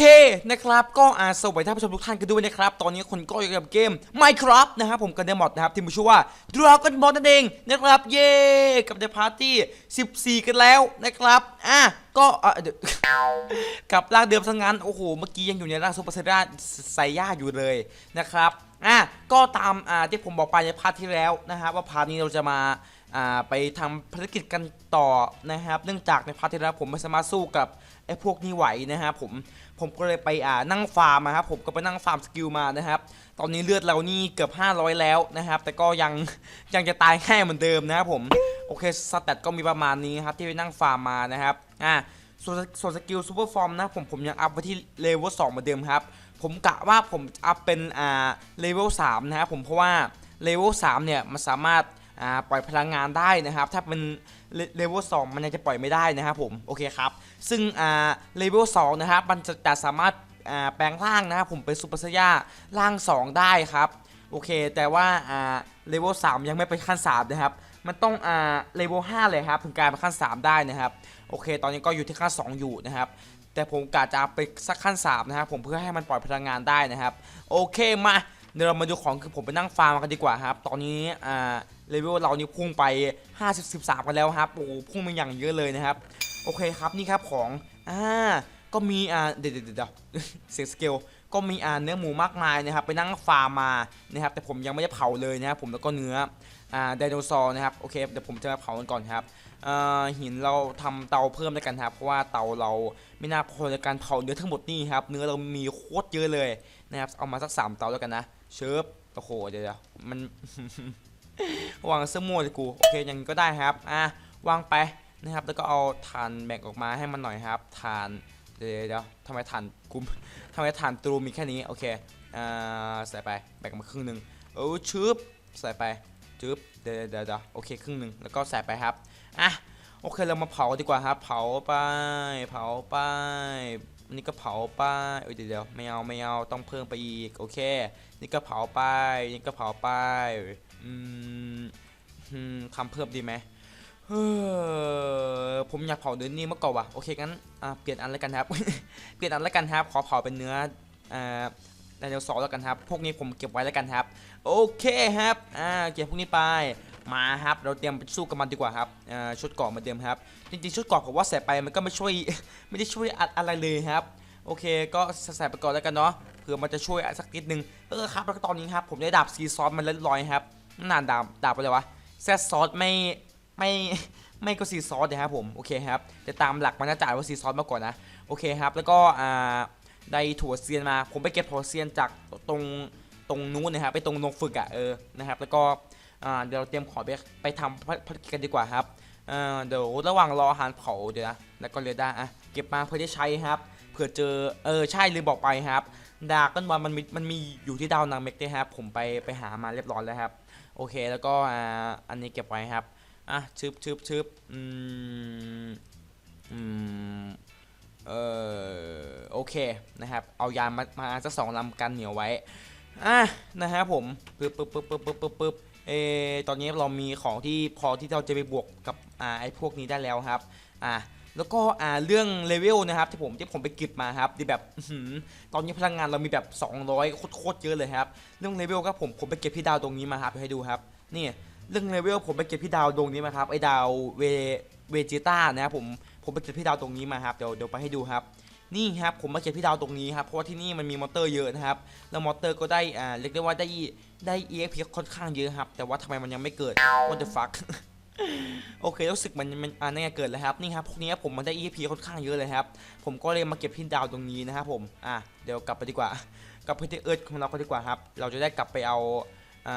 เคนะครับก็อาสวัสดีท่านผู้ชมทุกท่านกันด้วยนะครับตอนนี้คนก็อยู่กับเกม Minecraft นะครับผมกันเดมอดนะครับที่มีชื่อว่า Dragon Ball นั่นเองนะครับเย้กับในพาร์ตี้ 14 กันแล้วนะครับอะก็เดี๋ยวกับร่างเดิมทั้งนั้นโอ้โหเมื่อกี้ยังอยู่ในร่างซูเปอร์เซราไซย่าอยู่เลยนะครับอะก็ตามอ่าที่ผมบอกไปในพาร์ทที่แล้วนะครับว่าพาร์ทนี้เราจะมาอ่าไปทำภารกิจกันต่อนะครับ เนื่องจากในพาร์ทที่แล้วผมไม่สามารถสู้กับไอ้พวกนี้ไหวนะครับผม ผมก็เลยไปอ่านั่งฟาร์มนะครับผมก็ไปนั่งฟาร์มสกิลมานะครับ ตอนนี้เลือดเรานี่เกือบ 500 แล้วนะครับ แต่ก็ยังยังจะตายแค่เหมือนเดิมนะครับผมโอเคสแตทก็มีประมาณนี้ครับที่ไปนั่งฟาร์มมานะครับอ่าส่วนส่วนสกิลซูเปอร์ฟอร์มนะผมผมยังอัพไว้ที่เลเวล2เหมือนเดิมครับ ผมกะว่าผมอัพเป็นอ่าเลเวล3นะครับผมเพราะว่าเลเวล3เนี่ยมันสามารถ อ่าปล่อยพลังงานได้นะครับ ถ้าเป็นเลเวล2มันยังจะปล่อยไม่ได้นะครับผมโอเคครับ ซึ่งอ่าเลเวล2นะครับมันจะจะสามารถอ่าแปลงร่างนะครับผมเป็นซูเปอร์ไซย่าร่าง 2 ได้ครับโอเค แต่ว่าอ่าเลเวล3ยังไม่ไปขั้น3นะครับมันต้องอ่าเลเวล5เลยครับถึงกลายเป็นขั้น 3 ได้นะครับโอเค ตอนนี้ก็อยู่ที่ขั้น 2 อยู่นะครับแต่ผมกะจะไปสักขั้น3นะครับผมเพื่อให้มันปล่อยพลังงานได้นะครับ โอเคมาเดี๋ยวเรามาดูของคือผมไปนั่งฟาร์มกันดีกว่าครับ ตอนนี้อ่า เลเวลเรานี่พุ่งไป5 13กันแล้วครับโอ้พุ่งมาอย่างเยอะเลยนะครับ โอเคครับนี่ครับของอ่าก็มีอ่าเดี๋ยวเดี๋ยวเสียสเกลก็มีอ่าเนื้อหมูมากมายนะครับ ไปนั่งฟาร์มมานะครับ แต่ผมยังไม่ได้เผาเลยนะครับผมแล้วก็เนื้ออ่าไดโนเสาร์นะครับโอเคเดี๋ยวผมจะมาเผากันก่อนครับอ่อหินเราทำเตาเพิ่มแล้วกันครับ เพราะว่าเตาเราไม่น่าพอในการเผาเนื้อทั้งหมดนี่ครับ เนื้อเรามีโคตรเยอะเลยนะครับ เอามาสักสามเตาแล้วกันนะ เชิบโอ้โหเดี๋ยวมัน วางเสื้อม่วเลยกูโอเคอยังนี้ก็ได้ครับอะวางไปนะครับ แล้วก็เอาถ่านแบ่งออกมาให้มันหน่อยครับถ่านเดี๋ยวเดี๋ยวทำไมถ่านกุมทำไมถ่านตรูมีแค่นี้โอเคอ่าใส่ไปแบ่งมาครึ่งหนึ่งเออชึบใส่ไปจึบเดี๋ยวเดี๋ยวเดี๋ยวโอเคครึ่งหนึ่งแล้วก็ใส่ไปครับอะโอเคเรามาเผาดีกว่าครับ เผาไปเผาไปนนี่ก็เผาไปเอ้ยเดี๋ยวเดี๋ยวไม่เอาไม่เอาต้องเพิ่มไปอีกโอเค นี่ก็เผาไปนี่ก็เผาไป อืมอืมทำเพิ่มดีไหมเฮ้อผมอยากเผาเนื้อนี่มากกว่าว่ะโอเคงั้นอ่าเปลี่ยนอันแล้วกันครับ เปลี่ยนอันแล้วกันครับ ขอเผาเป็นเนื้ออ่าไดโนเสาร์แล้วกันครับ พวกนี้ผมเก็บไว้แล้วกันครับ โอเคครับ อ่า เก็บพวกนี้ไป มาครับ เราเตรียมไปสู้กับมันดีกว่าครับ อ่า ชุดเกราะเหมาเดิมครับ จริงๆ ชุดเกราะผมว่าใส่ไปมันก็ไม่ช่วย ไม่ได้ช่วยอะอะไรเลยครับ โอเค ก็ใส่ไปก่อนแล้วกันเนาะ เผื่อมันจะช่วยสักนิดนึง เออครับ แล้วตอนนี้ครับ ผมได้ดาบซีซอสมันเรียบร้อยครับ นานดาบดาบอะไรวะแซดซอสไม่ไม่ไม่ก็ซีซอสนะครับผมโอเคครับแต่ตามหลักมันจะอ่านว่าซีซอสมากกว่านะโอเคครับ แล้วก็อ่าได้ถั่วเซียนมา ผมไปเก็บถั่วเซียนจากตรงตรงนู้นนะครับไปตรงโรงฝึกอะ่ะเออนะครับ แล้วก็อ่าเดี๋ยวเราเตรียมขอไปไปทำภารกิจกันดีกว่าครับอ่าเดี๋ยวระหว่างรออาหารเผาเดี๋ยวนะแล้วก็เรดาอะเก็บมาเพื่อได้ใช้ครับเผื่อเจอเออใช่ลืมบอกไปครับดาก้อนบอลมันมีมันมีอยู่ที่ดาวนางเมกด้วยครับผมไปไปหามาเรียบร้อยแล้วครับ โอเคแล้วก็อ่าอันนี้เก็บไว้ครับอะชึบชึบชึบอืมอืมเออโอเคนะครับ เอายานมามาสักสองลำกันเหนียวไว้อะนะครับผมปึ๊บปึ๊บปึ๊บปึ๊บปึ๊บปึ๊บปึ๊บเออตอนนี้เรามีของที่พอที่เราจะไปบวกกับอ่าไอ้พวกนี้ได้แล้วครับอะ แล้วก็อ่าเรื่องเลเวลนะครับที่ผมที่ผมไปเก็บมาครับที่แบบอื้อหือตอนนี้พลังงานเรามีแบบ 200โคตรๆเยอะเลยครับ เรื่องเลเวลครับผมผมไปเก็บที่ดาวตรงนี้มาครับเดี๋ยวให้ดูครับนี่เรื่องเลเวลผมไปเก็บที่ดาวตรงนี้มาครับไอ้ดาวเวเวจิต้านะครับผมผมไปเก็บที่ดาวตรงนี้มาครับเดี๋ยวเดี๋ยวไปให้ดูครับ นี่ครับผมมาเก็บที่ดาวตรงนี้ครับเพราะว่าที่นี่มันมีมอเตอร์เยอะนะครับแล้วมอเตอร์ก็ได้อ่าเรียกได้ว่าได้ได้ EXP ค่อนข้างเยอะครับแต่ว่าทำไมมันยังไม่เกิด what the fuck โอเครู้สึกมันมันอ่านี่ไงเกิดแล้วครับนี่ครับพวกนี้ผมมันได้ EP ค่อนข้างเยอะเลยครับ ผมก็เลยมาเก็บที่ดาวตรงนี้นะครับผมอะเดี๋ยวกลับไปดีกว่า กลับไปที่เอิร์ธของเราก็ดีกว่าครับ เราจะได้กลับไปเอาอ่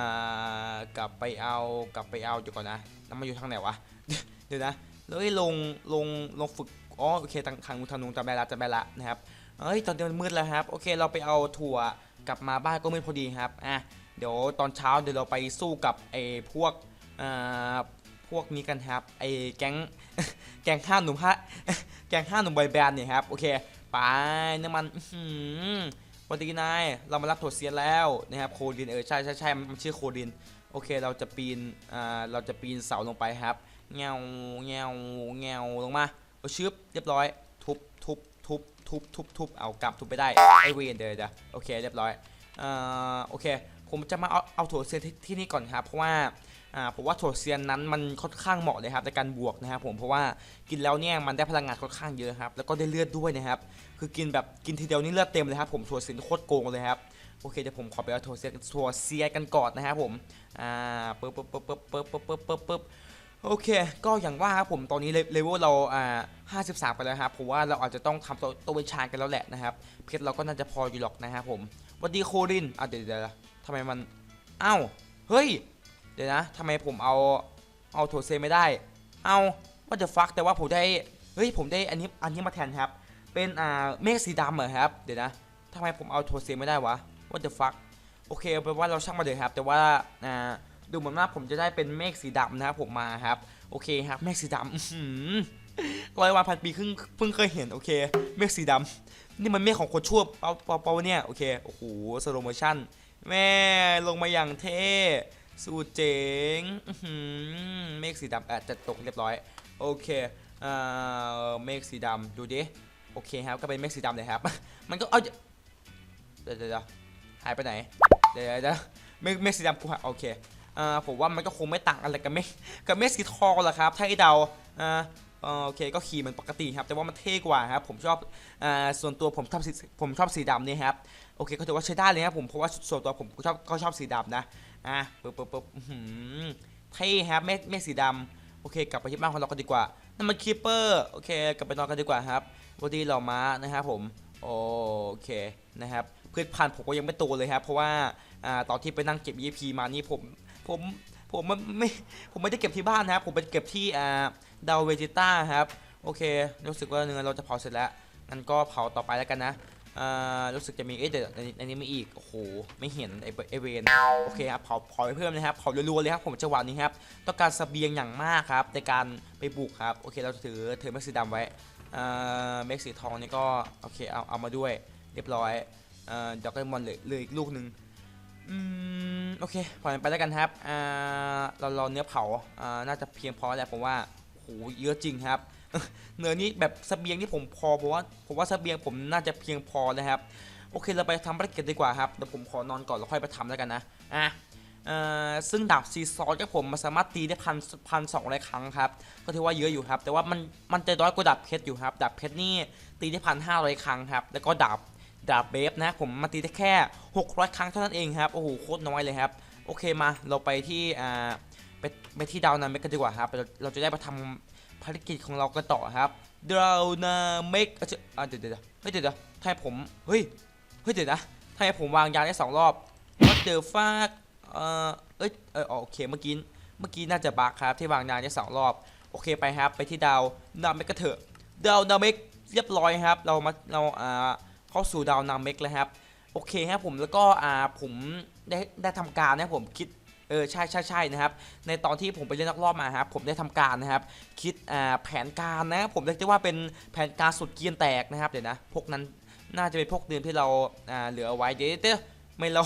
ากลับไปเอากลับไปเอาเดี๋ยวก่อนนะน้ำมันอยู่ทางไหนวะเดี๋ยวนะแล้วไอ้ลงลงลงฝึกอ๋อโอเคทางทางนุทางนุจำได้ละจำได้ละนะครับเอ้ยตอนนี้มันมืดแล้วครับโอเคเราไปเอาถั่วกลับมาบ้านก็มืดพอดีครับอะเดี๋ยวตอนเช้าเดี๋ยวเราไปสู้กับไอ้พวกอ่า วกนี้กันครับไอ้แก๊งแก๊งห้าหนุ่มห้าแก๊งห้าหนุ่มบอยแบนด์เนี่ยครับโอเคไปน้ำมันอื้อหือสวัสดีนายเรามารับถั่วเซียนแล้วนะครับโคดินเออใช่ใช่ใช่มันชื่อโคดินโอเคเราจะปีนอ่าเราจะปีนเสาลงไปครับเงาเงาเงาลงมาเอาชึบเรียบร้อย ทุบทุบทุบทุบทุบทุบเอากลับทุบไปได้ไอเวนเดี๋ยวเดี๋ยวโอเคเรียบร้อยอ่อโอเค ผมจะมาเอาเอาถั่วเซียนที่นี่ก่อนครับเพราะว่า อ่าผมว่าถั่วเซียนนั้นมันค่อนข้างเหมาะเลยครับในการบวกนะครับผมเพราะว่ากินแล้วเนี่ยมันได้พลังงานค่อนข้างเยอะครับแล้วก็ได้เลือดด้วยนะครับคือกินแบบกินทีเดียวนี่เลือดเต็มเลยครับผมถั่วเซียนโคตรโกงเลยครับโอเคเดี๋ยวผมขอไปเอาถั่วเซียนถั่วเซียนกันก่อนนะครับผมอ่าปึ๊บปึ๊บปึ๊บปึ๊บปึ๊บปึ๊บปึ๊บปึ๊บปึ๊บโอเค ก็อย่างว่าครับผม ตอนนี้เลเวลเราอ่า53 ไปแล้วครับ ผมว่าเราอาจจะต้องทำตัวตัวเวชานกันแล้วแหละนะครับ เพชรเราก็น่าจะพออยู่หรอกนะครับผมสวัสดีโคริน อะเดี๋ยวเดี๋ยวทำไมมัน อ้าว เฮ้ย เดี๋ยวนะทำไมผมเอาเอาถั่วเซไม่ได้ เอาว่าจะฟักแต่ว่าผมได้เฮ้ยผมได้อันนี้อันนี้มาแทนครับ เป็นอ่าเมฆสีดำเหรอครับ เดี๋ยวนะทำไมผมเอาถั่วเซไม่ได้วะว่าจะฟักโอเคเอาเป็นว่าเราช่างมาเลยครับ แต่ว่าอ่าดูเหมือนว่าผมจะได้เป็นเมฆสีดำนะครับผมมาครับ โอเคครับเมฆสีดำหือร้อยวันพันปีครึ่งเพิ่งเคยเห็นโอเค เมฆสีดำนี่มันเมฆของคนชั่วเปาเปล่าเปล่าเนี่ยโอเคโอ้โหสโลโมชั่นแม่ลงมาอย่างเท่ สูตรเจ๋งเมฆสีดำอาจจะตกเรียบร้อย โอเคเอ่อเมฆสีดำดูดิ โอเคครับ ก็เป็นเมฆสีดำเลยครับ มันก็ เอาเดี๋ยวเดี๋ยวหายไปไหน เดี๋ยวเดี๋ยวเมฆเมฆสีดำกูหายโอเคเอ่อผมว่ามันก็คงไม่ต่างอะไรกับเมฆกับเมฆสีทองหรอกครับ ถ้าให้เดาอ่าโอเคก็ขี่เหมือนปกติครับ แต่ว่ามันเท่กว่าครับ ผมชอบอ่าส่วนตัวผมชอบสีผมชอบสีดำนี่ครับ โอเคก็ถือว่าใช้ได้เลยครับผม เพราะว่าส่วนตัวผมก็ชอบก็ชอบสีดำนะ อะปึ๊บปึ๊บปึ๊บอื้อหือเท่ครับเมฆเมฆสีดำโอเค กลับไปที่บ้านของเรากันดีกว่านั่นมันคีเปอร์โอเค กลับไปนอนกันดีกว่าครับวันดีเราม้านะครับผมโอเคนะครับพืชพันธุ์ผมก็ยังไม่โตเลยครับ เพราะว่าอ่าตอนที่ไปนั่งเก็บ EP มานี่ผมผมผมไม่ไม่ผมไม่ได้เก็บที่บ้านนะครับ ผมไปเก็บที่อ่าดาวเวจิต้าครับ โอเค รู้สึกว่าเนื้อเราจะเผาเสร็จแล้วงั้นก็เผาต่อไปแล้วกันนะ อ่ารู้สึกจะมีเอ๊ะเดี๋ยวอันนี้อันนี้ไม่อีกโอ้โหไม่เห็นไอเอเวนโอเคครับเผาเผาเพิ่มนะครับเผารัวๆเลยครับผมจังหวะนี้ครับต้องการเสบียงอย่างมากครับในการไปบุกครับโอเคเราถือถือเม็กสีดำไว้อ่าเม็กสีทองนี่ก็โอเคเอาเอามาด้วยเรียบร้อยอ่าดี๋ยวก็มอนเหลือเหลืออีกลูกหนึ่งอืมโอเคปล่อนไปแล้วกันครับอ่าเรารอเนื้อเผาอ่าน่าจะเพียงพอแล้วผมว่าโอ้โหเยอะจริงครับ เหนือนี้แบบเสบียงที่ผมพอผมว่าผมว่าเสบียงผมน่าจะเพียงพอนะครับ โอเคเราไปทำภารกิจดีกว่าครับเดี๋ยวผมขอนอนก่อนแล้วค่อยไปทำแล้วกันนะอะซึ่งดาบซีซอสกับผมมันสามารถตีได้พันพันสองร้อยครั้งครับ ก็ถือว่าเยอะอยู่ครับ แต่ว่ามันมันจะน้อยกว่าดาบเพชรอยู่ครับ ดาบเพชรนี่ตีได้พันห้าร้อยครั้งครับ แล้วก็ดาบดาบเบฟนะผมมาตีได้แค่หกร้อยครั้งเท่านั้นเองครับ โอ้โหโคตรน้อยเลยครับ โอเคมาเราไปที่อ่าไปไปที่ดาวนาเมกกันดีกว่าครับ เราจะได้มาทำ ภารกิจของเรากันต่อครับดาวนาเมกอะเจอะเดี๋ยวเดี๋ยวเดี๋ยวเฮ้ยเดี๋ยวเดี๋ยวทำไมผมเฮ้ยเฮ้ยเดี๋ยวนะทำไมผมวางยาได้สองรอบ What the fuck เอ่อเอ้ยเออโอเคเมื่อกี้เมื่อกี้น่าจะบักครับที่วางยาได้สองรอบโอเคไปครับไปที่ดาวนาเมกกันเถอะดาวนาเมกเรียบร้อยครับ เรามาเราอ่าเข้าสู่ดาวนาเมกแล้วครับโอเคครับผมแล้วก็อ่าผมได้ได้ทำการนะผมคิด ออใช่ใช่ใช่นะครับในตอนที่ผมไปเล่นนักรอบมาครับผมได้ทำการนะครับคิดแผนการนะผมเรียกได้ว่าเป็นแผนการสุดเกียนแตกนะครับเดี๋ยวนะพวกนั้นน่าจะเป็นพวกเดิมที่เราเหลืออไว้เดี๋ยวเดี๋ยวไม่เรา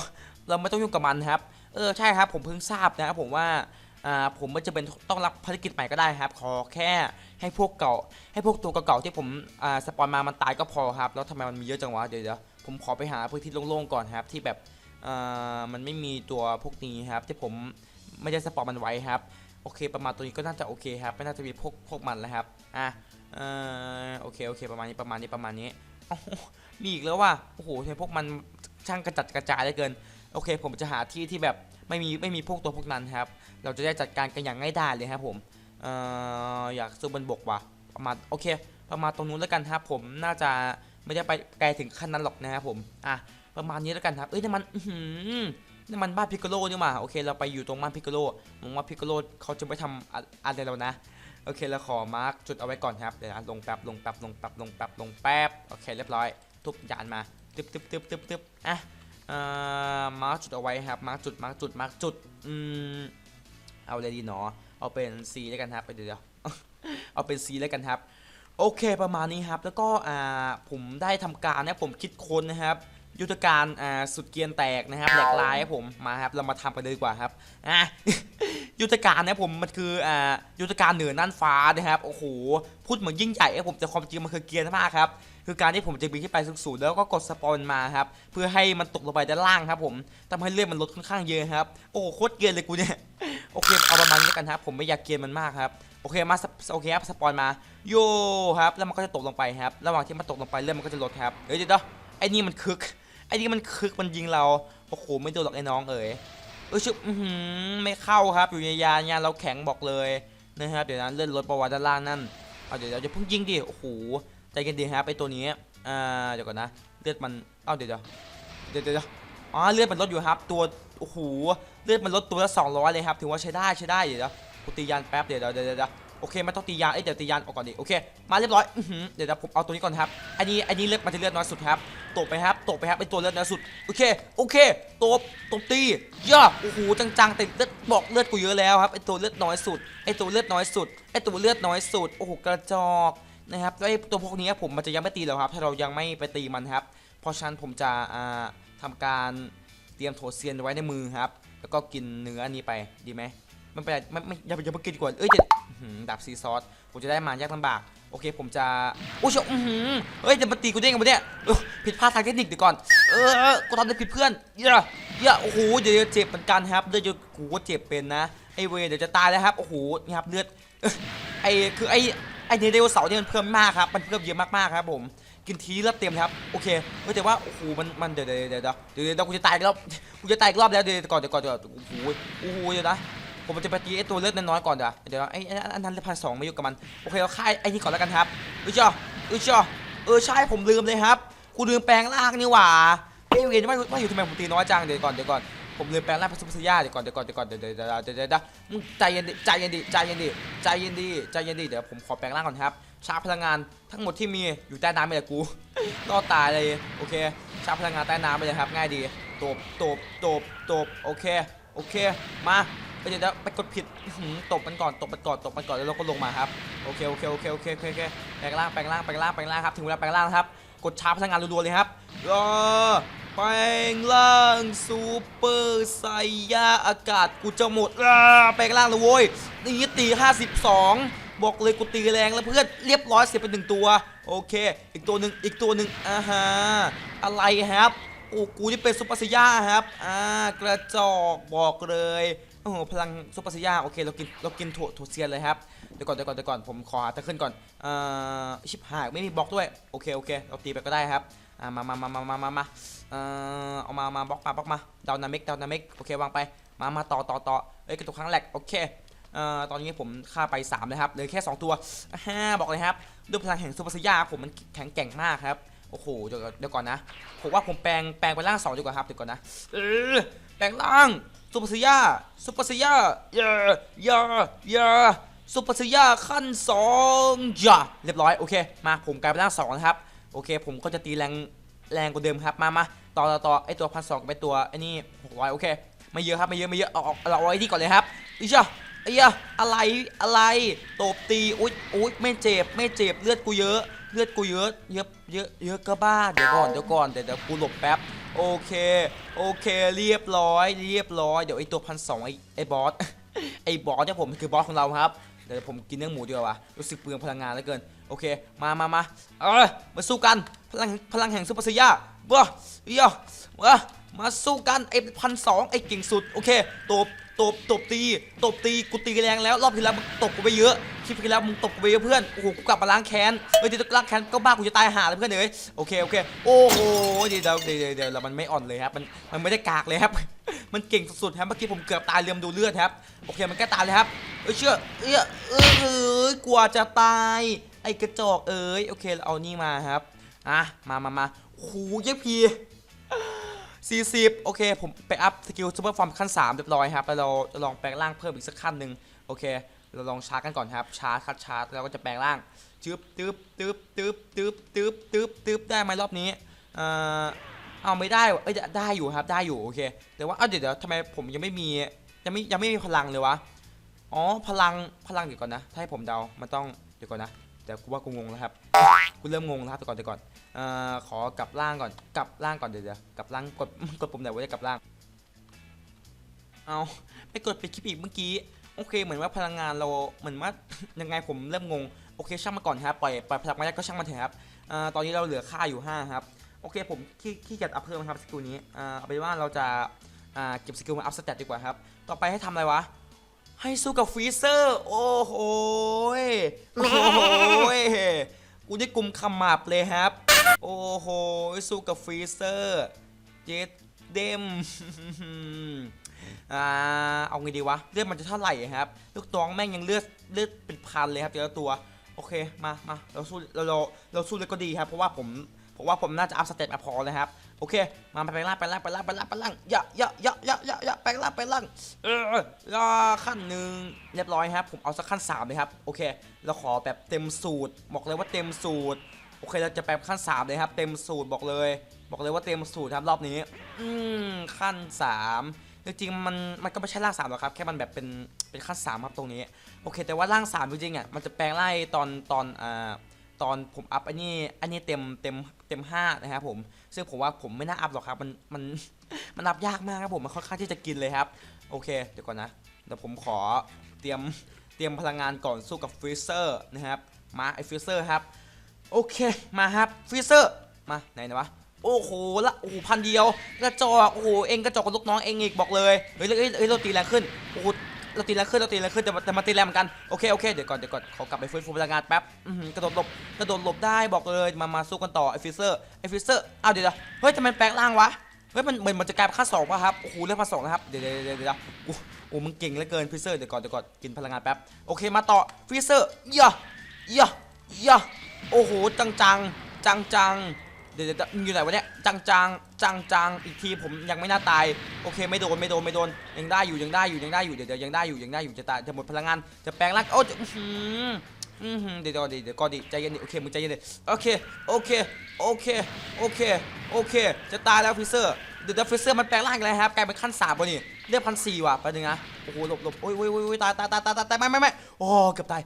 เราไม่ต้องยุ่งกับมันครับเออใช่ครับผมเพิ่งทราบนะครับผมว่าผมไม่จะเป็นต้องรับภารกิจใหม่ก็ได้ครับ ขอแค่ให้พวกเก่า ให้พวกตัวเก่าๆที่ผมสปอนมามันตายก็พอครับ แล้วทำไมมันมีเยอะจังวะเดี๋ยวผมขอไปหาพื้นที่โล่งๆก่อนครับที่แบบ มันไม่มีตัวพวกนี้ครับ ที่ผมไม่ได้สปอนมันไว้ครับ โอเค ประมาณตัวนี้ก็น่าจะโอเคครับ ไม่น่าจะมีพวกพวกมันแล้วครับ อะโอเค โอเค ประมาณนี้ ประมาณนี้ ประมาณนี้มีอีกแล้วว่ะ โอ้โหทำไมพวกมันช่างกระจัดกระจายเหลือเกิน โอเค ผมจะหาที่ที่แบบไม่มีไม่มีพวกตัวพวกนั้นครับ เราจะได้จัดการกันอย่างง่ายดายเลยครับผม เอ่อ อยากสู้บนบกว่ะ ประมาณ โอเค ประมาณตรงนู้นแล้วกันครับ ผม น่าจะไม่ได้ไปไกลถึงขั้นนั้นหรอกนะครับผม อะ ประมาณนี้แล้วกันครับ เอ้ยนี่มันอื้อหือนี่มันบ้านพิกโกโลนี่หว่าโอเค เราไปอยู่ตรงบ้านพิกโกโลมองว่าพิกโกโลเขาจะไม่ทำอะอะไรเรานะ โอเค เราขอมาร์กจุดเอาไว้ก่อนครับ เดี๋ยวนะ ลงแป๊บ ลงแป๊บ ลงแป๊บ ลงแป๊บ ลงแป๊บ โอเค เรียบร้อย ทุบยานมาตึ๊บตึ๊บตึ๊บตึ๊บตึ๊บอะเอ่อมาร์กจุดเอาไว้ครับ มาร์กจุด มาร์กจุด มาร์กจุด อืม เอาเลยดีเนาะเอาเป็น C แล้วกันครับเดี๋ยวเดี๋ยวเอาเป็น C แล้วกันครับ โอเค ประมาณนี้ครับ แล้วก็ อ่า ผมได้ทำการนะ ผมคิดค้นนะครับ ยุทธการอ่าสุดเกียนแตกนะครับแหลกลายครับผมมาครับเรามาทำกันเลยดีกว่าครับอะยุทธการนะผมมันคืออ่ายุทธการเหนือน่านฟ้านะครับโอ้โหพูดเหมือนยิ่งใหญ่ครับผมแต่ความจริงมันคือเกียนมากครับคือการที่ผมจะบินขึ้นไปสูงๆแล้วก็กดสปอนมาครับเพื่อให้มันตกลงไปด้านล่างครับผมทำให้เลือดมันลดค่อนข้างเยอะครับโอ้โคตรเกียนเลยกูเนี่ยโอเคเอาประมาณนี้กันครับผมไม่อยากเกียนมันมากครับโอเคมาโอเคครับสปอนมาโยครับแล้วมันก็จะตกลงไปครับ ระหว่างที่มันตกลงไปเลือดมันก็จะลดครับเฮ้ยเดี๋ยวเดี๋ยวไอ้นี่มันคึก ไอ้นี่มันคึกมันยิงเราโอ้โหไม่โดนหรอกไอ้น้องเอ๋ยเออชึบอื้อหือไม่เข้าครับ อยู่ในยานยานเราแข็งบอกเลยนะครับเดี๋ยวนะเลื่อนรถประวัติด้านล่างนั่นเอาเดี๋ยวเดี๋ยวจะเพิ่งยิงดิโอ้โหใจเย็นดีครับไอตัวนี้อ่าเดี๋ยวก่อนนะเลือดมันเอ้าเดี๋ยวเดี๋ยวเดี๋ยวเดี๋ยวเดี๋ยวอ๋อเลือดมันลดอยู่ครับ ตัวโอ้โหเลือดมันลดตัวละ200เลยครับ ถือว่าใช้ได้ใช้ได้เดี๋ยวกูตียานแป๊บเดี๋ยวเดี๋ยวเดี๋ยว โอเคมันต้องตียานเอ้ยเดี๋ยวตียานออกก่อนดิโอเคมาเรียบร้อยอื้อหือเดี๋ยวผมเอาตัวนี้ก่อนครับอันนี้อันนี้เลือดมันจะเลือดน้อยสุดครับตบไปครับตบไปครับไอตัวเลือดน้อยสุดโอเคโอเคตบตบตีย่าโอ้โหจังๆแต่เลือดบอกเลือดกูเยอะแล้วครับไอตัวเลือดน้อยสุดไอตัวเลือดน้อยสุดไอตัวเลือดน้อยสุดโอ้โหกระจอกนะครับแล้วไอตัวพวกนี้ผมมันจะยังไม่ตีหรอกครับ ถ้าเรายังไม่ไปตีมันครับ เพราะฉะนั้นผมจะอ่าทำการเตรียมโถเซียนไว้ในมือครับ แล้วก็กินเนื้ออันนี้ไปดีไหมไม่เป็นไรไม่ไม่อย่าอย่าเพิ่งกินดีกว่าเอ้ยจะอื้อหือ ดาบซีซอสผมจะได้มายากลำบาก โอเคผมจะโอ้ยอือหือเฮ้ยจะมาตีกูได้ไงวะเนี่ยผิดพลาดทางเทคนิคเดี๋ยวก่อน เออกูทำได้ผิดเพื่อนเยอะเยอะโอ้โหเดี๋ยวเจ็บเหมือนกันครับเลือดเยอะกูก็เจ็บเป็นนะไอเวเดี๋ยวจะตายแล้วครับโอ้โหนี่ครับเลือดไอคือไอไอเนเดลเสาร์เนี่ยมันเพิ่มมากครับมันเพิ่มเยอะมากๆครับผมกินทีเลือดเต็มครับโอเคเฮ้ยแต่ว่าโอ้โหมันมันเดี๋ยวเดี๋ยวเดี๋ยวเดี๋ยวเดี๋ยวเดี๋ยวกูจะตายอีกรอบกูจะตายอีกรอบแล้วเดี๋ยวก่อนเดี๋ยวก่อนเดี๋ยวโอ้โหโอ้โหเดี๋ยวนะ ผมจะไปตีไอ้ตัวเลือดน้อยๆก่อนเดี๋ยวเดี๋ยวไอ้ไอ้อันนั้นเลพันสองไม่ยุ่งกับมันโอเคเราฆ่าไอ้นี่ก่อนแล้วกันครับเออจ้าเออจ้าเออใช่ผมลืมเลยครับกูลืมแปลงร่างนี่หว่าไอ้เวรไม่ไม่อยู่ทำไมผมตีน้อยจังเดี๋ยวก่อนเดี๋ยวก่อนผมลืมแปลงร่างพัสดุสยาเดี๋ยวก่อนเดี๋ยวก่อนเดี๋ยวก่อนเดี๋ยวเดี๋ยวเดี๋ยวเดี๋ยวมึงใจเย็นดิใจเย็นดิใจเย็นดิใจเย็นดิใจเย็นดิเดี๋ยวผมขอแปลงร่างก่อนครับชาร์จพลังงานทั้งหมดที่มีอยู่ใต้น้ำไปเลยกูรอดตายเลยโอเค ชาร์จพลังงานใต้น้ำไปเลยครับ ง่ายดีตบตบตบตบโอเคโอเคมา เดี๋ยวไปกดผิดตบมันก่อนตบมันก่อนตบมันก่อนแล้วเราก็ลงมาครับโอเคโอเคโอเคโอเคโอเคโอเคแปลงร่างแปลงร่างแปลงร่างแปลงร่างครับถึงเวลาแปลงร่างแล้วครับ กดชาร์พลังงานรัวๆเลยครับรอแปลงร่างซูเปอร์ไซยาอากาศกูจะหมดอ่าแปลงร่างเลยโว้ยนี่ตี 52 บอกเลยกูตีแรงแล้วเพื่อนเรียบร้อยเสียไปหนึ่งตัว โอเค อีกตัวหนึ่งอีกตัวหนึ่งอ่าฮะอะไรครับโอ้กูนี่เป็นซุปเปอร์ไซยาครับอ่ากระจอกบอกเลย อ้โหพลังซุปเปอร์ไซย่าโอเคเรากินเรากินถั่วถั่วเซียนเลยครับเดี๋ยวก่อนเดี๋ยวก่อนเดี๋ยวก่อนผมขอหาตะขึ้นก่อนอ่าชิบหายไม่มีบล็อกด้วยโอเคโอเคเราตีไปก็ได้ครับอ่ามามามามามามามาเอ่อเอามามาบล็อกมาบล็อกมาดาวนามิกดาวนามิกโอเควางไปมามาต่อต่อต่อเอ้ยกระตุกครั้งแรกโอเคเอ่อตอนนี้ผมฆ่าไป3เลยครับเหลือแค่ 2 ตัวฮ่าบอกเลยครับด้วยพลังแห่งซูเปอร์สยาผมมันแข็งแกร่งมากครับโอ้โหเดี๋ยวก่อนเดี๋ยวก่อนนะผมว่าผมแปลงแปลงไปร่างสองดีกว่าครับเดี๋ยวก่อนนะเออแปลงร่าง ซูเปอร์สยาซูเปอร์สยาอย่าอย่าอย่าซูเปอร์สยาขั้นสองอย่าเรียบร้อยโอเคมาผมกลายเป็นร่างสองนะครับโอเค ผมก็จะตีแรงแรงกว่าเดิมครับมามาต่อต่อต่อไอตัวพันสองไปตัวไอนี่หกร้อยโอเคไม่เยอะครับไม่เยอะไม่เยอะเอาเอาเอาไอ้ที่ก่อนเลยครับอีจ้าไอ้ยะอะไรอะไรตบตีอุ๊ยอุ๊ยไม่เจ็บไม่เจ็บเลือดกูเยอะเลือดกูเยอะเยอะเยอะเยอะก็บ้าเดี๋ยวก่อนเดี๋ยวก่อนเดี๋ยวเดี๋ยวกูหลบแป๊บ โอเค โอเค เรียบร้อย เรียบร้อย เดี๋ยวไอ้ตัวพันสองไอ้ไอ้บอส ไอ้บอสเนี่ยผมคือบอสของเราครับ เดี๋ยวผมกินเนื้อหมูดีกว่ารู้สึกเปลืองพลังงานเหลือเกิน โอเค มามามาเออมาสู้กัน พลัง พลังแห่งซูเปอร์ซียาบ้าเอียมามาสู้กัน ไอ้พันสองไอ้เก่งสุด โอเคตบ ตบตบตีตบตีกูตีแรงแล้วรอบที่แล้วมึงตบกูไปเยอะคลิปที่แล้วมึงตบกูไปเยอะเพื่อนโอ้โหกูกลับมาล้างแค้นเฮ้ยเดี๋ยวล้างแค้นก็บ้ากูจะตายหาเลยเพื่อนเอ้ยโอเคโอเคโอ้โหเดี๋ยวเดี๋ยวเดี๋ยวแล้วมันไม่อ่อนเลยครับมันมันไม่ได้กากเลยครับ มันเก่งสุดๆครับเมื่อกี้ผมเกือบตายเรียมดูเลือดครับโอเคมันแก้ตายเลยครับเอ้ยเชื่อเอ้ยเอ้ยเอ้ยกลัวจะตายไอ้กระจอกเอ้ยโอเคเราเอานี่มาครับอะมามามาโอ้โหเย็บพี 40 โอเค ผมไปอัพสกิลซูเปอร์ฟอร์มขั้น 3 เรียบร้อยครับแล้วเราจะลองแปลงร่างเพิ่มอีกสักขั้นหนึ่งโอเค เราลองชาร์จกันก่อนครับ ชาร์จคัดชาร์จแล้วก็จะแปลงร่างจึ๊บตึ๊บตึ๊บตึ๊บตึ๊บตึ๊บตึ๊บตึ๊บได้ไหมรอบนี้เอ่อเอาไม่ได้เอ้ยได้อยู่ครับได้อยู่โอเค แต่ว่าเอ้าเดี๋ยวเดี๋ยวทำไมผมยังไม่มียังไม่ยังไม่มีพลังเลยวะอ๋อพลังพลังเดี๋ยวก่อนนะ ถ้าให้ผมเดามันต้องเดี๋ยวก่อนนะแต่กูว่ากูงงแล้วครับกูเริ่มงงแล้วครับเดี๋ยวก่อนเดี๋ยวก่อน อ่อขอกลับร่างก่อนกลับร่างก่อนเดี๋ยวเดี๋ยวกลับร่างกดกดปุ่มไหนวะจะกลับร่างเอาไปกดไปคลิปอีกเมื่อกี้โอเคเหมือนว่าพลังงานเราเหมือนว่ายังไงผมเริ่มงงโอเคช่างมาก่อนครับปล่อยปล่อยพลังมาได้ก็ช่างมันเถอะครับอ่าตอนนี้เราเหลือค่าอยู่5ครับโอเคผมขี้ขี้เกียจอัพเพิ่มครับสกิลนี้อ่าเอาเป็นว่าเราจะอ่าเก็บสกิลมาอัพสเตตดีกว่าครับต่อไปให้ทำอะไรวะให้สู้กับฟรีเซอร์โอ้โหโอ้โหกูได้กลุ่มขมับเลยครับ โอ้โหสู้กับฟรีเซอร์เจ็ดเดมอ่าเอาไงดีวะเลือดมันจะเท่าไหร่ครับลูกตองแม่งยังเลือดเลือดเป็นพันเลยครับแต่ละตัวโอเคมามาเราสู้เราเราเราสู้เลยก็ดีครับเพราะว่าผมเพราะว่าผมน่าจะอัพสเตตมาพอเลยครับโอเค มาไปล่างไปล่างไปล่างไปล่างไปล่างย่าอย่าอย่าอย่าอย่าอย่าไปล่างไปล่างเออรอขั้นหนึ่งเรียบร้อยครับ ผมเอาสักขั้นสามเลยครับ โอเค เราขอแบบเต็มสูตร บอกเลยว่าเต็มสูตร โอเคเราจะไปขั้นสามเลยครับ เต็มสูตรบอกเลย บอกเลยว่าเต็มสูตรครับรอบนี้ อืมขั้นสามจริงๆมันมันก็ไม่ใช่ร่างสามหรอกครับแค่มันแบบเป็นเป็นขั้นสามครับตรงนี้โอเค แต่ว่าร่างสามจริงๆอะมันจะแปลงไล่ตอนตอนอ่าตอนผมอัพอันนี้อันนี้เต็มเต็มเต็มห้านะครับผมซึ่งผมว่าผมไม่น่าอัพหรอกครับมันมันมันอัพยากมากครับผมมันค่อนข้างที่จะกินเลยครับโอเคเดี๋ยวก่อนนะเดี๋ยวผมขอเตรียมเตรียมพลังงานก่อนสู้กับฟรีเซอร์นะครับมาไอฟรีเซอร์ครับ โอเค มาครับฟรีเซอร์ มาไหนนะวะ โอ้โห ละ โอ้โห พันเดียว กระจอก โอ้โห เองกระจอกกับลูกน้องเองอีกบอกเลย เฮ้ยเฮ้ยเฮ้ยเราตีแรงขึ้น โอ้โห เราตีแรงขึ้น เราตีแรงขึ้น แต่แต่มาตีแรงเหมือนกัน โอเค โอเค เดี๋ยวก่อน เดี๋ยวก่อน ขอกลับไปฟื้นฟูพลังงานแป๊บกระโดดหลบ กระโดดหลบได้บอกเลย มา มาสู้กันต่อไอฟิเซอร์ ไอฟิเซอร์ อ้าวเดี๋ยวเดี๋ยวเฮ้ยทำไมแปลงร่างวะ เฮ้ย มันเหมือนมันจะกลายเป็นค่าสองป่ะครับ โอ้โห เลือกมาสองนะครับ เดี๋ยวเดี๋ยวเดี๋ยวเดี๋ยวโอ้โหมึงเก่งเหลือเกินฟิเซอร์ เดี๋ยวก่อน เดี๋ยวก่อน กินพลังงานแป๊บ โอเค มาต่อฟิเซอร์ย่าย่าย่า โอ้โหจังจังจังจังเดี๋ยวเดี๋ยวอยู่ไหนวะเนี่ยจังจังจังจังอีกทีผมยังไม่น่าตายโอเคไม่โดนไม่โดนไม่โดนยังได้อยู่ยังได้อยู่ยังได้อยู่เดี๋ยวเดี๋ยวยังได้อยู่ยังได้อยู่จะตายจะหมดพลังงานจะแปลงร่างโอ้จะ อื้อหืออื้อหือเดี๋ยวเดี๋ยวเดี๋ยวเดี๋ยวก่อนดิใจเย็นดิโอเคมึงใจเย็นดิโอเคโอเคโอเคโอเคโอเค จะตายแล้วฟิเซอร์เดี๋ยวเดี๋ยวฟิเซอร์มันแปลงร่างอีกแล้วครับกลายเป็นขั้นสามวะนี่เรียกพันสี่ว่ะไปบนึงนะโอ้โหหลบหลบโอ้ยโอ้ยโอ้ยตายตายตายตายตายไม่ไม่ไม่โอ้เกือบตาย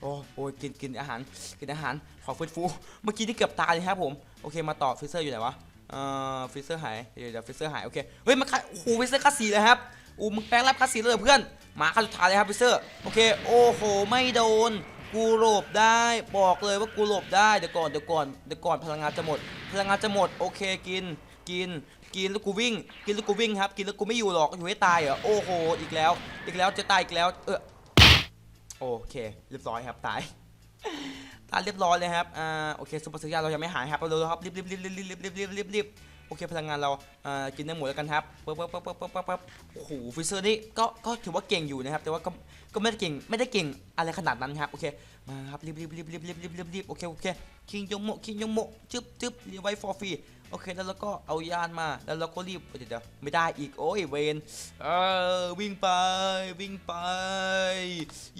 โอ้โอ้ยกินกินอาหารกินอาหารขอฟื้นฟูเมื่อกี้นี่เกือบตายเลยครับผมโอเคมาต่อฟิเซอร์อยู่ไหนวะเอ่อฟิเซอร์หายเดี๋ยวเดี๋ยวฟิเซอร์หายโอเคเฮ้ยมันคัดโอ้โหฟิเซอร์คัดสีเลยครับอู้มึงแปลงรับคัดสีเลยเพื่อน มาคัดสุดท้ายเลยครับฟิเซอร์โอเคโอ้โหไม่โดนกูหลบได้บอกเลยว่ากูหลบได้เดี๋ยวก่อนเดี๋ยวก่อนเดี๋ยวก่อนพลังงานจะหมด พลังงานจะหมดโอเคกินกินกินแล้วกูวิ่ง กินแล้วกูวิ่งครับ กินแล้วกูไม่อยู่หรอกอยู่ให้ตายเหรอโอ้โหอีกแล้ว อีกแล้วจะตายอีกแล้ว เออโอเค เรียบร้อยครับตายตายเรียบร้อยเลยครับอ่าโอเคซุปเปอร์สยาเรายังไม่หายครับเราเร็วครับรีบรีบรีบรีบรีบรีบรีบรีบรีบโอเคพลังงานเราอ่ากินเนื้หมูแล้วกันครับปั๊บปั๊บปั๊บปั๊บปั๊บปั๊บโอ้โหฟิเซอร์นี่ก็ก็ถือว่าเก่งอยู่นะครับ แต่ว่าก็ก็ไม่ได้เก่งไม่ได้เก่งอะไรขนาดนั้นครับโอเคมาครับรีบรีบรีบรีบรีบรีบรีบรีบโอเคโอเคคิงยงโมคิงยงโมจึ๊บจึ๊บรีไว้ for free โอเคแล้วเราก็เอายานมาแล้วเราก็รีบเดี๋ยวไม่ได้อีกโอ้ยเวนเออวิ่งไปวิ่งไป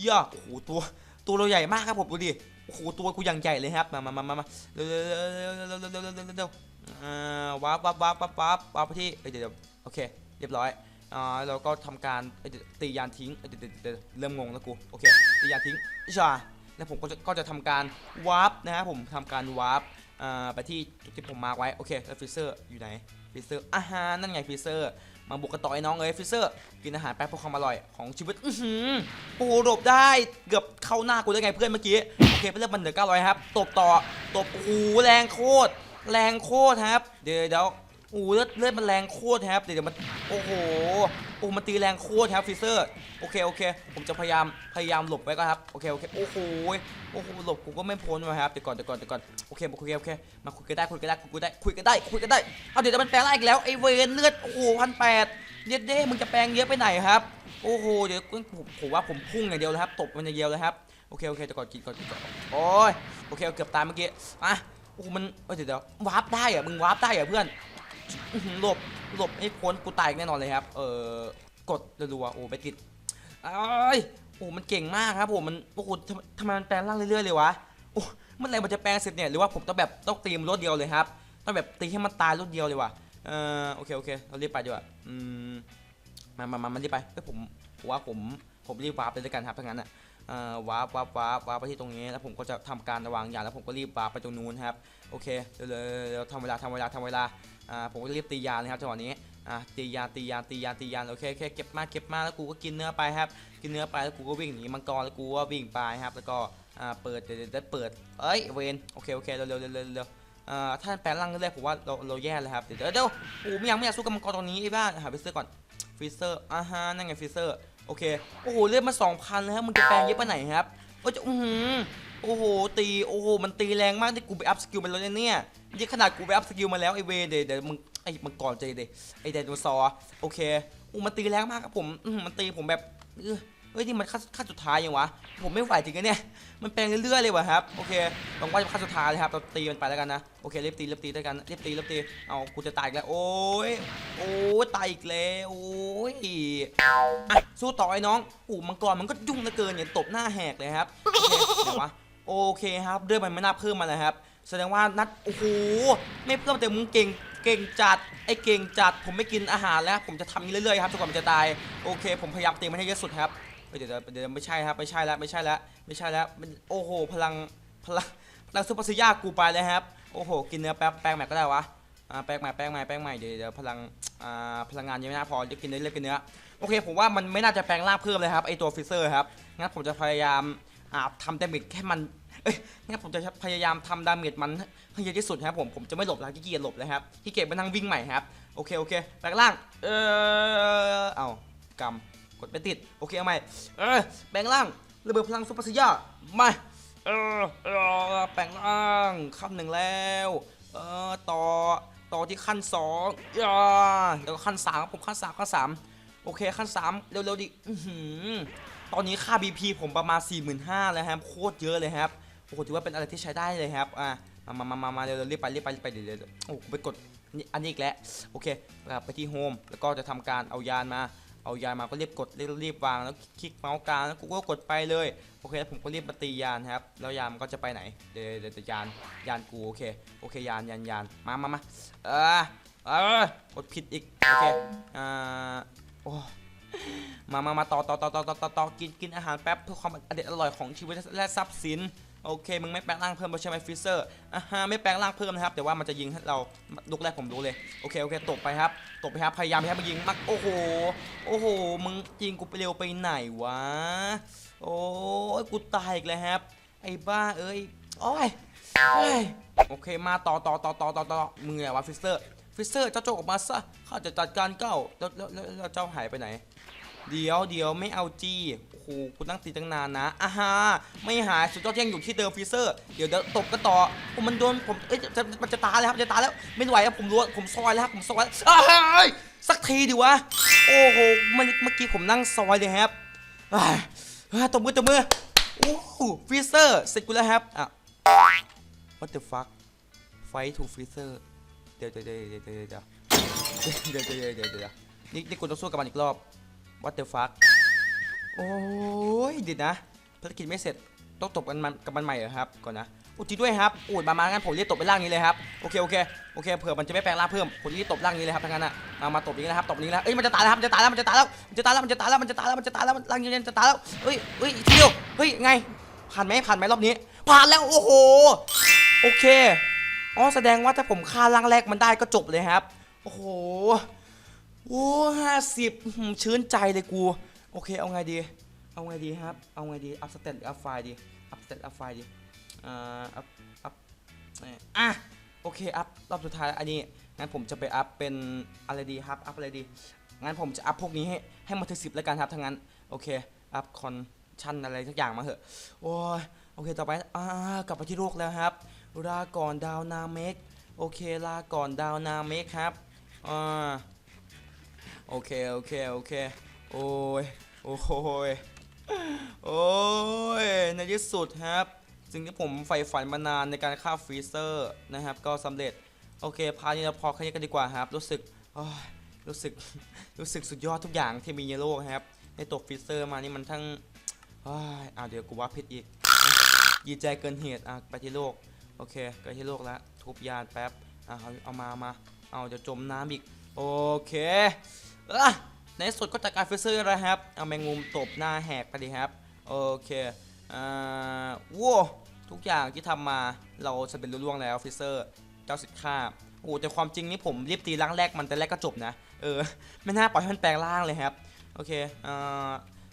ย่าโอ้โหตัวตัวเราใหญ่มากครับผมดูดิโอ้โหตัวกูอย่างใหญ่เลยครับมามามามามาเร็วเร็วเร็วเร็วเร็วเร็ว วเร็วเร็วเร็วอ่าวาร์ปวาร์ปวาร์ปวาร์ปวาร์ปวาร์ปไปที่เอ้ยเดี๋ยวเดี๋ยวโอเค เรียบร้อยอ่าเราก็ทำการเอ้ยเดี๋ยวตียานทิ้งเอ้ยเดี๋ยวเดี๋ยวเดี๋ยวเริ่มงงแล้วกูโอเคตียานทิ้งใช่แล้วผมก็จะก็จะทำการวาร์ปนะครับผมทำการวาร์ปอ่าไปที่จุดที่ผมมาร์กไว้โอเคแล้วฟิเซอร์อยู่ไหนฟิเซอร์อาหารนั่นไงฟิเซอร์มาบุกกันต่อไอ้น้องเอ้ยฟิเซอร์กินอาหารแป๊บเพื่อความอร่อยของชีวิต อื้อหือโอ้โหหลบได้เกือบเข้าหน้ากูได้ไงเพื่อนเมื่อกี้ โอเคไปเลือกมันเหลือ900ครับ ตบต่อ ตบโอ้โหแรงโคตร แรงโคตรครับ เดี๋ยวเดี๋ยวโอ้โหเลือดเลือดมันแรงโคตรครับเดี๋ยวมันโอ้โหโอ้มันตีแรงโคตรครับฟิเซอร์โอเคโอเค ผมจะพยายามพยายามหลบไว้ก็ครับโอเคโอเคโอ้โหโอ้โหหลบกูก็ไม่พ้นมาครับเดี๋ยวก่อนเดี๋ยวก่อนเดี๋ยวก่อนโอเคโอเคโอเคมาคุยกันได้คุยกันได้คุยกันได้คุยกันได้คุยกันได้เอาเดี๋ยวมันแปลงร่างอีกแล้วไอ้เวนเลือดโอ้โหพันแปดเย็ดเด้มึงจะแปลงเยอะไปไหนครับโอ้โหเดี๋ยวผมผมว่าผมพุ่งอย่างเดียวเลยครับตบมันอย่างเดียวเลยครับโอเคโอเคเดี๋ยวก่อนกินก่อนกินก่อนโอ้ยโอเคเกือบตายเมื่อกี้อะ โอ้โหมันเอ้ยเดี๋ยวเดี๋ยววาร์ปได้เหรอะมึงวาร์ปได้เหรอะเพื่อนหลบหลบให้พ้นกูตายอีกแน่นอนเลยครับ เออกดรัวๆโอ้ไปติดเอ้ยโอ้มันเก่งมากครับผมมันโอ้โหทำไมทำไมมันแปลงร่างเรื่อยๆเลยวะโอ้เมื่อไหร่มันจะแปลงเสร็จเนี่ยหรือว่าผมต้องแบบต้องตีมรถเดียวเลยครับต้องแบบตีให้มันตายรถเดียวเลยวะเออโอเคโอเคเรารีบไปดีกว่าอืมมามามามารีบไปเฮ้ยผมผมว่าผมผมรีบวาร์ปเลยด้วยกันครับถ้างั้นอะ วาร์ปวาร์ปวาร์ปวาร์ปไปที่ตรงนี้ แล้วผมก็จะทำการวางยาแล้วผมก็รีบวาร์ปไปตรงนู้นครับ โอเค เดี๋ยวเดี๋ยวทำเวลาทำเวลาทำเวลา อ่า ผมก็รีบตียาเลยครับจังหวะนี้ อะตียา ตียา ตียา ตียา โอเคโอเคเก็บมาเก็บมาแล้วกูก็กินเนื้อไปครับ กินเนื้อไปแล้วกูก็วิ่งหนีมังกร แล้วกูก็วิ่งไปครับ แล้วก็ อ่า เปิด เดี๋ยวเดี๋ยวเดี๋ยวเปิด เอ้ย เวน โอเค โอเค เร็วเร็วเร็วเร็วท่าถ้าแปลงร่างแรกผมว่าเราเราแย่เลยครับ เดี๋ยวเดี๋ยวโอ้ไม่อยากไม่อยากสู้กับมังกรตรงนี้ไอ้บ้าหาฟิเซอร์ก่อนฟิเซอร์อ่าฮะนั่นไงฟิเซอร์ โอเค โอ้โห เลือดมา2,000แล้วครับมึงจะแปลงเยอะไปไหนครับโอ้จะอือหือโอ้โห ตี โอ้โห มันตีแรงมากที่กูไปอัพสกิลมาแล้วเนี่ยนี่ขนาดกูไปอัพสกิลมาแล้วไอเวเดี๋ยวเดี๋ยวมึงไอมังกรใจเดไอไดโนเสาร์โอเคโอ้มันตีแรงมากครับผมอืมันตีผมแบบ เฮ้ยนี่มันขั้นขั้นสุดท้ายยังวะ ผมไม่ไหวจริงๆเนี่ย มันแปลงเรื่อยๆเลยวะครับ โอเคหวังว่าจะขั้นสุดท้ายเลยครับเราตีมันไปแล้วกันนะ โอเคเรียบตีเรียบตีด้วยกันเรียบตีเรียบตี เอากูจะตายอีกแล้ว โอ้ย โอ้ยตายอีกแล้ว โอ้ยอะสู้ต่อไอ้น้องอู้มังกรมันก็ยุ่งเหลือเกินเนี่ยตบหน้าแหกเลยครับ โอเคเดี๋ยววะ โอเคครับเรื่องมันไม่น่าเพิ่มมาเลยครับ แสดงว่านัด โอ้โห ไม่เพิ่มแต่มึงเก่งเก่งจัดไอ้เก่งจัด ผมไม่กินอาหารแล้ว ผมจะทำนี้เรื่อยๆครับจนกว่ามันจะตาย โอเค ผมพยายามตีมันให้เยอะสุดครับ เดี๋ยวเดี๋ยวเดี๋ยวไม่ใช่ครับไม่ใช่แล้วไม่ใช่แล้วไม่ใช่แล้วโอ้โห พลังพลังพลังซูเปอร์ซิยากูไปเลยครับโอ้โหกินเนื้อแป๊บแป้งใหม่ก็ได้วะอ่าแป้งใหม่แป้งใหม่แป้งใหม่เดี๋ยวเดี๋ยวพลังอ่าพลังงานยังไม่น่าพอเรียกกินเนื้อเรียกกินเนื้อโอเคผมว่ามันไม่น่าจะแปลงร่างเพิ่มเลยครับไอตัวฟิเซอร์ครับงั้นผมจะพยายามอ่าทำดาเมจแค่มันเอ้ยงั้นผมจะพยายามทำดาเมจมันให้เยอะที่สุดครับผมผมจะไม่หลบแล้วขี้เกียจหลบเลยครับขี้เกียจไปนั่งวิ่งใหม่ครับโอเคโอเคแปลงร่างเออเอากำ กดไม่ติด โอเคเอาใหม่เออแปลงร่างระเบิดพลังซุปเปอร์ซิยามาเออเออแปลงร่างขั้นหนึ่งแล้ว เออต่อต่อที่ขั้นสองอ่าแล้วก็ขั้นสามผมขั้นสามขั้นสามโอเคขั้นสามเร็วๆดิอตอนนี้ค่า BP ผมประมาณ 45,000แล้วครับ โคตรเยอะเลยครับโอ้โหถือว่าเป็นอะไรที่ใช้ได้เลยครับอะมามามามามาเร็วๆรีบไปรีบไปรีบไปเดี๋ยวโอ้ไปกดนี่อันนี้อีกแล้วโอเคไปที่โฮมแล้วก็จะทำการเอายานมา เอายานมาก็รีบกดรีบรีบวางแล้วคลิกเมาส์กลางแล้วกูก็กดไปเลยโอเคแล้วผมก็รีบมาตียานครับแล้วยานมันก็จะไปไหนเดี๋ยวเดี๋ยวเดยานยานกูโอเคโอเคยานยานยานมามามาเออเออกดผิดอีกโอเคอ่าโอ้มามามาต่อต่อต่อต่อต่อต่อต่อกินกินอาหารแป๊บเพื่อความอเด็ดอร่อยของชีวิตและทรัพย์สิน โอเคมึงไม่แปลงร่างเพิ่มใช่ไหมฟิเซอร์อ่าฮะไม่แปลงร่างเพิ่มนะครับ แต่ว่ามันจะยิงให้เราลุกแรกผมรู้เลยโอเคโอเคตกไปครับตกไปครับพยายามให้มันยิงมักโอ้โหโอ้โหมึงยิงกูไปเร็วไปไหนวะโอ้ยกูตายอีกแล้วครับ ไอ้บ้าเอ้ยโอ้ยเฮ้ยโอเคมาต่อต่อต่อต่อต่อต่อมึงไงวะฟิสเซอร์ฟิสเซอร์เจ้าโจกออกมาซะข้าจะจัดการเก้าวแล้วแล้วแล้วเจ้าหายไปไหน เดี๋ยวเดี๋ยวไม่เอาจีโอ้โหกูตั้งตีตั้งนานนะอ่าฮะไม่หายสุดยอดยังอยู่ที่เดิมฟิเซอร์ เดี๋ยวเดี๋ยวตบกันต่อผมมันโดนผมเอ้ยจะมันจะตายแล้วครับจะตายแล้วไม่ไหวครับผมรู้ผมซอยแล้วครับผมซอยแล้วอ้ายสักทีดิวะโอ้โหมันเมื่อกี้ผมนั่งซอยเลยครับอ้ายเฮ้ยตบมือตบมือโอ้ฟิเซอร์เสร็จกูแล้วครับอะ what the fuck fight to freezer เดี๋ยวเดี๋ยวเดี๋ยวเดี๋ยวเดี๋ยวเดี๋ยวเดี๋ยวเดี๋ยวเดี๋ยวเดี๋ยวเดี๋ยวนี่นี่กูต้องสู้กับมันอีกรอบ what the fuck โอ้ยเดินะภารกิจไม่เสร็จต้องตบกันมันกับมันใหม่เหรอครับก่อนนะอุยจริงด้วยครับอุยมามางั้นผมเรียกตบไปล่างนี้เลยครับโอเคโอเคโอเคเผื่อมันจะไม่แปลงร่างเพิ่มผมรีบตบล่างนี้เลยครับทั้งนั้นอะมามาตบนี้นะครับตบนี้แล้วเอ้ยมันจะตายแล้วครับมันจะตายแล้วมันจะตายแล้วมันจะตายแล้วมันจะตายแล้วมันจะตายแล้วมันจะตายแล้วล่างเย็นจะตายแล้วเฮ้ยเฮ้ยทีเดียวเฮ้ยไงผ่านไหมผ่านไหมรอบนี้ ผ่านแล้วโอ้โหโอเคอ๋อแสดงว่าถ้าผมฆ่าร่างแรกมันได้ก็จบเลยครับ โอ้โห โอ้ห้าสิบชื้นใจเลยกู โอเค เอาไงดี เอาไงดีครับ เอาไงดี อัพสเตตหรืออัพไฟดี อัพสเตตอัพไฟดีอ่าอัพ อัพ อะ โอเค อัพ รอบสุดท้าย อันนี้ งั้นผมจะไปอัพเป็นอะไรดีครับ อัพอะไรดี งั้นผมจะอัพพวกนี้ให้ ให้มาถึงสิบแล้วกันครับทั้างนั้น โอเค อัพคอนชั่นอะไรสักอย่างมาเถอะ โอ้ย โอเค ต่อไป อ่า กลับไปที่โลกแล้วครับลาก่อนดาวนาเมก โอเค ลาก่อนดาวนาเมกครับ อ่า โอเค โอเค โอเค โอ้ย โอ้ย โอ้ย ในที่สุดครับสิ่งที่ผมใฝ่ฝันมานานในการฆ่าฟรีเซอร์นะครับ ก็สำเร็จ โอเค พาร์ทนี้เราพอแค่นี้กันดีกว่าครับ รู้สึกรู้สึก รู้สึกสุดยอดทุกอย่างที่มีในโลกครับ ในตกฟรีเซอร์มานี่มันทั้งอ้ยอ่าเดี๋ยวกูว่าผิดอีกยีใจเกินเหตุอะไปที่โลก โอเคไปที่โลกแล้วทุบยานแป๊บอะเอามามา เอาจะจมน้ำอีก โอเค อะในสุดก็จัดการฟิเซอร์แล้วครับ เอาแมงมุมตบหน้าแหกไปดีครับ โอเคอ่าว้าทุกอย่างที่ทำมาเราสำเร็จรุ่ล่วงแล้วฟิเซอร์เจ้าสิทธิ์ข้าโอ้แต่ความจริงนี่ผมรีบตีร่างแรกมันแต่แรกก็จบนะ เออ ไม่น่าปล่อยให้มันแปลงร่างเลยครับ โอเคอ่า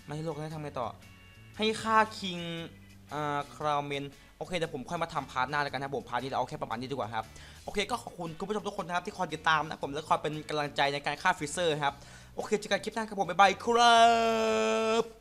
มาที่โลกแล้วทำไงต่อ ให้ฆ่าคิงอ่าคราวเมนโอเคเดี๋ยวผมค่อยมาทำพาร์ทหน้าแล้วกันนะผมพาร์ทนี้เราเอาแค่ประมาณนี้ดีกว่าครับ โอเคก็ขอบคุณคุณผู้ชมทุกคนนะครับที่คอยติดตามนะผมและคอยเป็นกำลังใจในการฆ่าฟิเซอร์ครับ โอเคเจอกันคลิปหน้าครับผมบ๊ายบายครับ